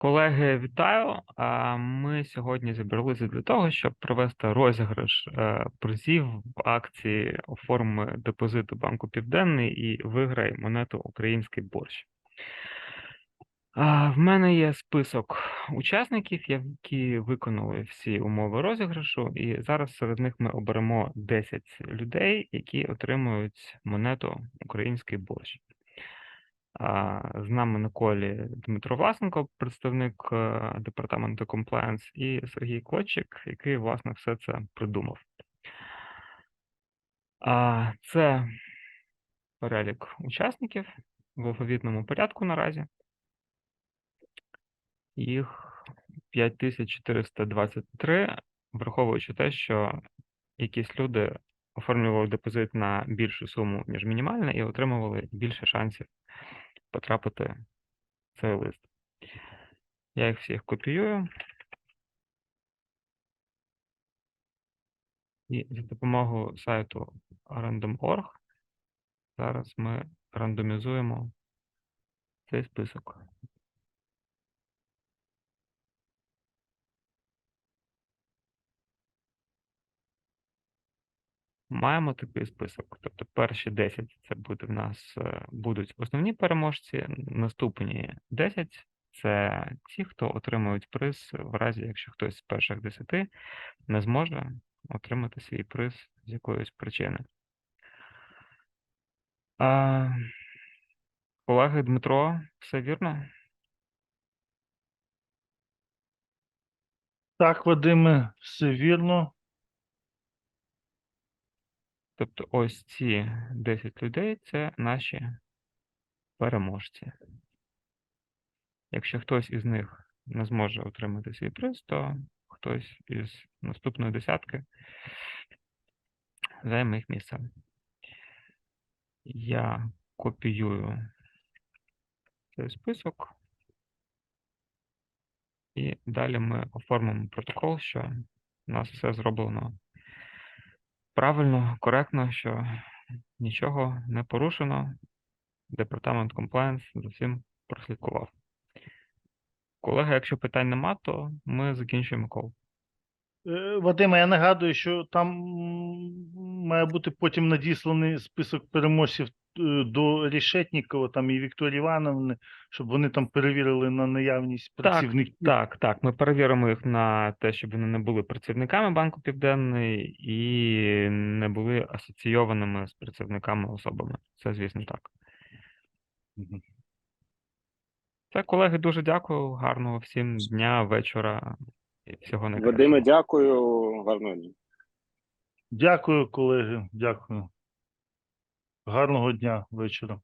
Колеги, вітаю! Ми сьогодні зібралися для того, щоб провести розіграш е, призів в акції «Оформи депозиту Банку Південний і виграй монету Український борщ. В мене є список учасників, які виконали всі умови розіграшу, і зараз серед них ми оберемо 10 людей, які отримують монету Український борщ. З нами на колі Дмитро Власенко, представник е, департаменту комплаєнс, і Сергій Клочик, який, власне, все це придумав. Це перелік учасників в алфавітному порядку наразі. Їх 5423, враховуючи те, що якісь люди оформлювали депозит на більшу суму, ніж мінімальна, і отримували більше шансів потрапити в цей лист. Я їх всіх копіюю. І за допомогою сайту random.org зараз ми рандомізуємо цей список. Маємо такий список. Тобто перші 10 це буде в нас е, будуть основні переможці, наступні 10 це ті, хто отримують приз в разі, якщо хтось з перших 10 не зможе отримати свій приз з якоїсь причини. А, колеги Дмитро, все вірно? Так, Вадиме, все вірно. Тобто ось ці 10 людей це наші переможці. Якщо хтось із них не зможе отримати свій приз, то хтось із наступної десятки займе їх місце. Я копіюю цей список. І далі ми оформимо протокол, що у нас все зроблено правильно, коректно, що нічого не порушено. Департамент комплаєнс за всім прослідкував. Колеги, якщо питань нема, то ми закінчуємо кол. Е, Вадиме, я нагадую, що там має бути потім надісланий список переможців до Рішетнікова там і Вікторії Івановни, щоб вони там перевірили на наявність працівників. Так, так. Ми перевіримо їх на те, щоб вони не були працівниками Банку Південний і не були асоційованими з працівниками особами. Це, звісно, так. Це, колеги, дуже дякую. Гарного всім дня, вечора і всього найкращого. Вадиме, дякую. Гарного дня. Дякую, колеги. Дякую. Гарного дня вечора.